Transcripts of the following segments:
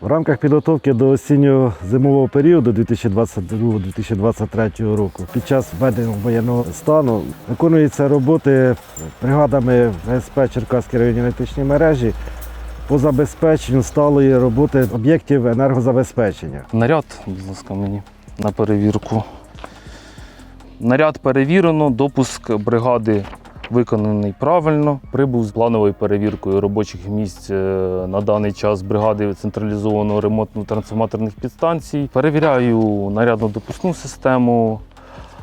В рамках підготовки до осінньо-зимового періоду 2022-2023 року під час введення воєнного стану виконуються роботи бригадами ВСП Черкаської районні електричні мережі по забезпеченню сталої роботи об'єктів енергозабезпечення. Наряд, будь ласка, мені на перевірку. Наряд перевірено, допуск бригади виконаний правильно. Прибув з плановою перевіркою робочих місць е, на даний час бригади централізованого ремонту трансформаторних підстанцій. Перевіряю нарядно-допускну систему,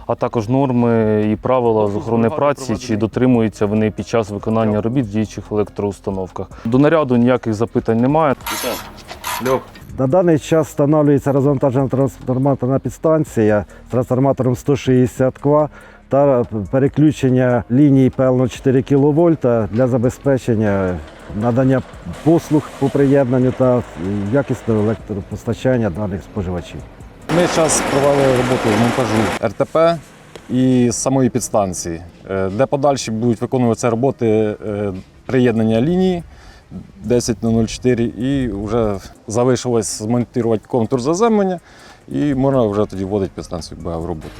а також норми і правила з охорони праці, чи дотримуються вони під час виконання робіт в діючих електроустановках. До наряду ніяких запитань немає. На даний час встановлюється розвантажена трансформаторна підстанція з трансформатором 160 кВт та переключення ліній певно 4 кВт для забезпечення надання послуг по приєднанню та якісного електропостачання даних споживачів. Ми зараз провели роботу з монтажу РТП і самої підстанції, е, де подальші будуть виконуватися роботи е, приєднання лінії 10.04 і вже залишилось змонтувати контур заземлення і можна вже тоді вводити підстанцію БА в роботу.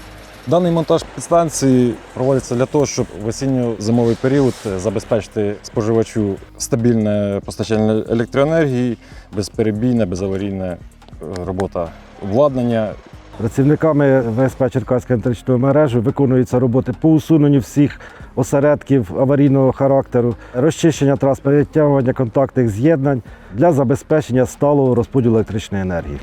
Даний монтаж підстанції проводиться для того, щоб в осінньо-зимовий період е, забезпечити споживачу стабільне постачання електроенергії, безперебійна, безаварійна е, робота обладнання, Працівниками ВСП Черкаської електричної мережі виконуються роботи по усуненню всіх осередків аварійного характеру, розчищення трас, перетягування контактних з'єднань для забезпечення сталого розподілу електричної енергії.